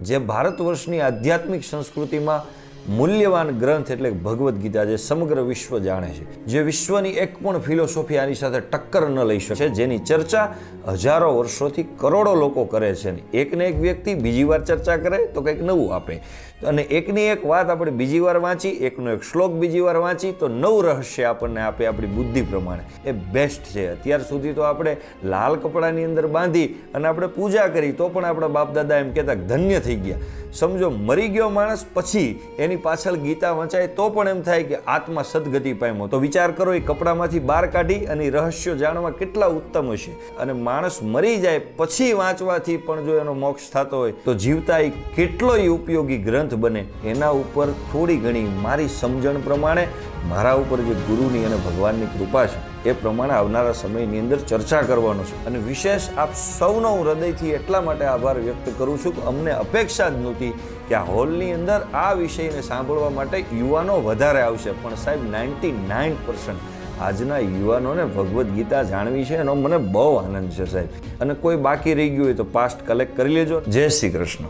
જે ભારત વર્ષની આધ્યાત્મિક સંસ્કૃતિમાં મૂલ્યવાન ગ્રંથ એટલે ભગવદ્ ગીતા જે સમગ્ર વિશ્વ જાણે છે, જે વિશ્વની એક પણ ફિલોસોફી આની સાથે ટક્કર ન લઈ શકે, જેની ચર્ચા હજારો વર્ષોથી કરોડો લોકો કરે છે એકને એક વ્યક્તિ બીજી વાર ચર્ચા કરે તો કંઈક નવું આપે. અને એકની એક વાત આપણે બીજી વાર વાંચી, એકનો એક શ્લોક બીજી વાર વાંચી, તો નવું રહસ્ય આપણને આપે આપણી બુદ્ધિ પ્રમાણે. એ બેસ્ટ છે. અત્યાર સુધી તો આપણે લાલ કપડાની અંદર બાંધી અને આપણે પૂજા કરી, તો પણ આપણા બાપ દાદા એમ કહેતા ધન્ય થઈ ગયા. સમજો, મરી ગયો માણસ પછી એની પાછળ ગીતા વંચાય તો પણ એમ થાય કે આત્મા સદગતિ પામ્યો. તો વિચાર કરો, એ કપડામાંથી બહાર કાઢી અને રહસ્યો જાણવા કેટલા ઉત્તમ હશે. અને માણસ મરી જાય પછી વાંચવાથી પણ જો એનો મોક્ષ થતો હોય, તો જીવતા એ કેટલોય ઉપયોગી ગ્રંથ બને. એના ઉપર થોડી ઘણી મારી સમજણ પ્રમાણે મારા ઉપર જે ગુરુની અને ભગવાનની કૃપા છે, એ પ્રમાણે આવનારા સમયની અંદર ચર્ચા કરવાનો છે. અને વિશેષ આપ સૌનો હું હૃદયથી એટલા માટે આભાર વ્યક્ત કરું છું કે અમને અપેક્ષા જ નહોતી કે આ હોલની અંદર આ વિષયને સાંભળવા માટે યુવાનો વધારે આવશે. પણ સાહેબ, નાઇન્ટી નાઇન આજના યુવાનોને ભગવદ્ ગીતા જાણવી છે એનો મને બહુ આનંદ છે સાહેબ. અને કોઈ બાકી રહી ગયું હોય તો પાસ્ટ કલેક્ટ કરી લેજો. જય શ્રી કૃષ્ણ.